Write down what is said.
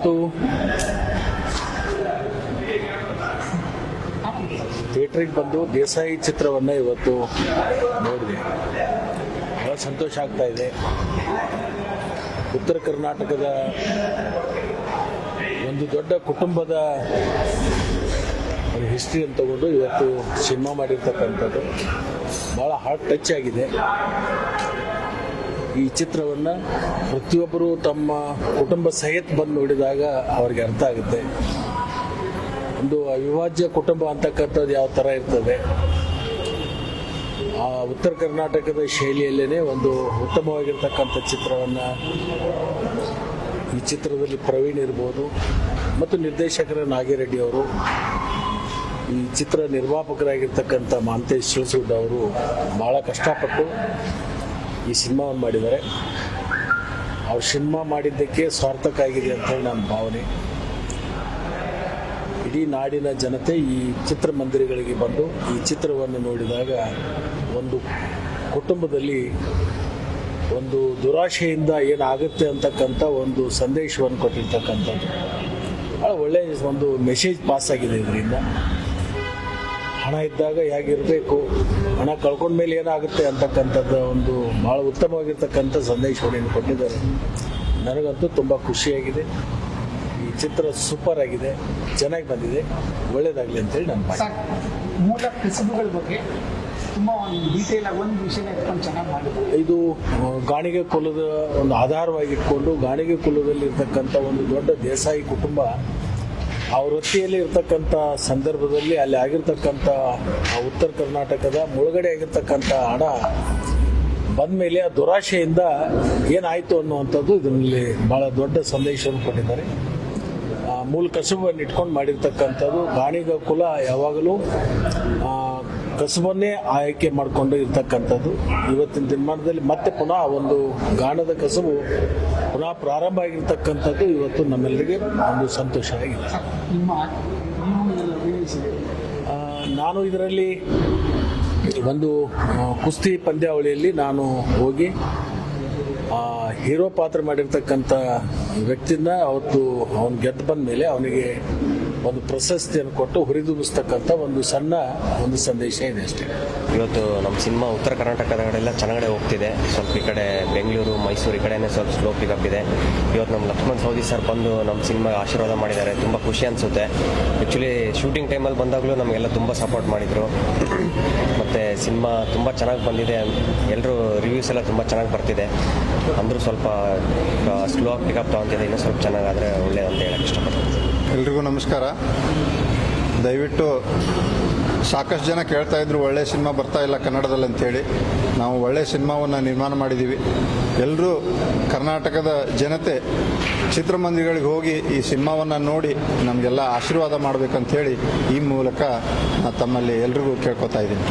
ಇವತ್ತು ಥಿಯೇಟ್ರಿಗೆ ಬಂದು ದೇಸಾಯಿ ಚಿತ್ರವನ್ನು ಇವತ್ತು ನೋಡಿದೆ. ಬಹಳ ಸಂತೋಷ ಆಗ್ತಾ ಇದೆ. ಉತ್ತರ ಕರ್ನಾಟಕದ ಒಂದು ದೊಡ್ಡ ಕುಟುಂಬದ ಹಿಸ್ಟ್ರಿಯನ್ನು ತಗೊಂಡು ಇವತ್ತು ಸಿನಿಮಾ ಮಾಡಿರ್ತಕ್ಕಂಥದ್ದು. ಭಾಳ ಹಾರ್ಟ್ ಟಚ್ ಆಗಿದೆ. ಈ ಚಿತ್ರವನ್ನು ಪ್ರತಿಯೊಬ್ಬರು ತಮ್ಮ ಕುಟುಂಬ ಸಹಿತ ಬಂದು ನೋಡಿದಾಗ ಅವ್ರಿಗೆ ಅರ್ಥ ಆಗುತ್ತೆ. ಒಂದು ಅವಿಭಾಜ್ಯ ಕುಟುಂಬ ಅಂತಕ್ಕಂಥದ್ದು ಯಾವ ಥರ ಇರ್ತದೆ? ಆ ಉತ್ತರ ಕರ್ನಾಟಕದ ಶೈಲಿಯಲ್ಲೇ ಒಂದು ಉತ್ತಮವಾಗಿರ್ತಕ್ಕಂಥ ಚಿತ್ರವನ್ನು ಈ ಚಿತ್ರದಲ್ಲಿ ಪ್ರವೀಣ್ ಇರ್ಬೋದು ಮತ್ತು ನಿರ್ದೇಶಕರ ನಾಗಿರೆಡ್ಡಿ ಅವರು, ಈ ಚಿತ್ರ ನಿರ್ಮಾಪಕರಾಗಿರ್ತಕ್ಕಂಥ ಮಾಂತೇಶ್ ಶಿವಸೂಡ್ ಅವರು ಭಾಳ ಕಷ್ಟಪಟ್ಟು ಈ ಸಿನಿಮಾವನ್ನು ಮಾಡಿದ್ದಾರೆ. ಅವ್ರ ಸಿನಿಮಾ ಮಾಡಿದ್ದಕ್ಕೆ ಸಾರ್ಥಕ ಆಗಿದೆ ಅಂತ ಹೇಳಿ ನನ್ನ ಭಾವನೆ. ಇಡೀ ನಾಡಿನ ಜನತೆ ಈ ಚಿತ್ರಮಂದಿರಗಳಿಗೆ ಬಂದು ಈ ಚಿತ್ರವನ್ನು ನೋಡಿದಾಗ ಒಂದು ಕುಟುಂಬದಲ್ಲಿ ಒಂದು ದುರಾಶೆಯಿಂದ ಏನಾಗುತ್ತೆ ಅಂತಕ್ಕಂಥ ಒಂದು ಸಂದೇಶವನ್ನು ಕೊಟ್ಟಿರ್ತಕ್ಕಂಥದ್ದು. ಒಳ್ಳೆಯ ಒಂದು ಮೆಸೇಜ್ ಪಾಸ್ ಆಗಿದೆ ಇದರಿಂದ. ಹಣ ಇದ್ದಾಗ ಹೇಗಿರಬೇಕು? ಹಣ ಕಳ್ಕೊಂಡ ಮೇಲೆ ಏನಾಗುತ್ತೆ ಅಂತಕ್ಕಂಥದ್ದು ಒಂದು ಭಾಳ ಉತ್ತಮವಾಗಿರ್ತಕ್ಕಂಥ ಸಂದೇಶವನ್ನು ಕೊಟ್ಟಿದ್ದಾರೆ. ನನಗಂತೂ ತುಂಬ ಖುಷಿಯಾಗಿದೆ. ಈ ಚಿತ್ರ ಸೂಪರ್ ಆಗಿದೆ. ಚೆನ್ನಾಗಿ ಬಂದಿದೆ. ಒಳ್ಳೇದಾಗಲಿ ಅಂತೇಳಿ ನನ್ನ ಮೂಲ ಕಸುಬುಗಳ ಬಗ್ಗೆ ತುಂಬ ಒಂದು ಡೀಟೇಲ್ ಆಗಿ ಒಂದು ವಿಷಯನ ಎತ್ಕೊಂಡು ಚೆನ್ನಾಗಿ ಮಾಡಿದ್ದಾರೆ. ಇದು ಗಾಣಿಗೆ ಕುಲದ ಒಂದು ಆಧಾರವಾಗಿ ಇಟ್ಕೊಂಡು ಗಾಣಿಗೆ ಕುಲದಲ್ಲಿ ಇರ್ತಕ್ಕಂಥ ಒಂದು ದೊಡ್ಡ ದೇಸಾಯಿ ಕುಟುಂಬ ಆ ವೃತ್ತಿಯಲ್ಲಿ ಇರ್ತಕ್ಕಂಥ ಸಂದರ್ಭದಲ್ಲಿ ಅಲ್ಲಿ ಆಗಿರ್ತಕ್ಕಂಥ ಆ ಉತ್ತರ ಕರ್ನಾಟಕದ ಮುಳುಗಡೆ ಆಗಿರ್ತಕ್ಕಂಥ ಹಣ ಬಂದ ಮೇಲೆ ಆ ದುರಾಶೆಯಿಂದ ಏನಾಯಿತು ಅನ್ನುವಂಥದ್ದು ಇದರಲ್ಲಿ ಭಾಳ ದೊಡ್ಡ ಸಂದೇಶವನ್ನು ಕೊಟ್ಟಿದ್ದಾರೆ. ಆ, ಮೂಲ ಕಸುಬನ್ನು ಇಟ್ಕೊಂಡು ಮಾಡಿರ್ತಕ್ಕಂಥದ್ದು ಗಾಣಿಗ ಕುಲ ಯಾವಾಗಲೂ ಕಸುಬನ್ನೇ ಆಯ್ಕೆ ಮಾಡಿಕೊಂಡು ಇರ್ತಕ್ಕಂಥದ್ದು. ಇವತ್ತಿನ ದಿನಮಾನದಲ್ಲಿ ಮತ್ತೆ ಪುನಃ ಒಂದು ಗಾಣದ ಕಸುಬು ಪುನಃ ಪ್ರಾರಂಭ ಆಗಿರ್ತಕ್ಕಂಥದ್ದು ಇವತ್ತು ನಮ್ಮೆಲ್ಲರಿಗೆ ಒಂದು ಸಂತೋಷ ಆಗಿದೆ. ನಾನು ಇದರಲ್ಲಿ ಒಂದು ಕುಸ್ತಿ ಪಂದ್ಯಾವಳಿಯಲ್ಲಿ ನಾನು ಹೋಗಿ ಹೀರೋ ಪಾತ್ರ ಮಾಡಿರ್ತಕ್ಕಂಥ ವ್ಯಕ್ತಿನ ಅವತ್ತು ಅವನು ಗೆದ್ದು ಬಂದ ಮೇಲೆ ಅವನಿಗೆ ಒಂದು ಪ್ರಶಸ್ತಿಯನ್ನು ಕೊಟ್ಟು ಹುರಿದುಂಬಿಸ್ತಕ್ಕಂಥ ಒಂದು ಸಣ್ಣ ಒಂದು ಸಂದೇಶ ಇದೆ ಅಷ್ಟೇ. ಇವತ್ತು ನಮ್ಮ ಸಿನಿಮಾ ಉತ್ತರ ಕರ್ನಾಟಕದ ಕಡೆಲ್ಲ ಚೆನ್ನಾಗಡೆ ಹೋಗ್ತಿದೆ. ಸ್ವಲ್ಪ ಈ ಕಡೆ ಬೆಂಗಳೂರು, ಮೈಸೂರು ಈ ಕಡೆನೇ ಸ್ವಲ್ಪ ಸ್ಲೋ ಪಿಕಪ್ ಇದೆ. ಇವತ್ತು ನಮ್ಮ ಲಕ್ಷ್ಮಣ್ ಸೌದಿ ಸರ್ ಬಂದು ನಮ್ಮ ಸಿನಿಮಾಗೆ ಆಶೀರ್ವಾದ ಮಾಡಿದ್ದಾರೆ. ತುಂಬ ಖುಷಿ ಅನಿಸುತ್ತೆ. ಆ್ಯಕ್ಚುಲಿ ಶೂಟಿಂಗ್ ಟೈಮಲ್ಲಿ ಬಂದಾಗಲೂ ನಮಗೆಲ್ಲ ತುಂಬ ಸಪೋರ್ಟ್ ಮಾಡಿದರು. ಮತ್ತು ಸಿನಿಮಾ ತುಂಬ ಚೆನ್ನಾಗಿ ಬಂದಿದೆ. ಎಲ್ಲರೂ ರಿವ್ಯೂಸ್ ಎಲ್ಲ ತುಂಬ ಚೆನ್ನಾಗಿ ಬರ್ತಿದೆ. ಅಂದರೂ ಸ್ವಲ್ಪ ಸ್ಲೋ ಪಿಕಪ್ ತೊಗೊತಿದೆ ಇನ್ನೂ ಸ್ವಲ್ಪ ಚೆನ್ನಾಗಾದರೆ ಒಳ್ಳೆಯದಂತ ಹೇಳಕ್ಕೆ ಇಷ್ಟಪಡ್ತೀನಿ ಎಲ್ರಿಗೂ ನಮಸ್ಕಾರ. ದಯವಿಟ್ಟು ಸಾಕಷ್ಟು ಜನ ಕೇಳ್ತಾ ಇದ್ರು ಒಳ್ಳೆ ಸಿನಿಮಾ ಬರ್ತಾ ಇಲ್ಲ ಕನ್ನಡದಲ್ಲಿ ಅಂತೇಳಿ. ನಾವು ಒಳ್ಳೆ ಸಿನಿಮಾವನ್ನು ನಿರ್ಮಾಣ ಮಾಡಿದ್ದೀವಿ ಎಲ್ಲರೂ ಕರ್ನಾಟಕದ ಜನತೆ ಚಿತ್ರಮಂದಿರಗಳಿಗೆ ಹೋಗಿ ಈ ಸಿನಿಮಾವನ್ನು ನೋಡಿ ನಮಗೆಲ್ಲ ಆಶೀರ್ವಾದ ಮಾಡಬೇಕಂತೇಳಿ ಈ ಮೂಲಕ ತಮ್ಮಲ್ಲಿ ಎಲ್ರಿಗೂ ಕೇಳ್ಕೊತಾ ಇದ್ದೀನಿ.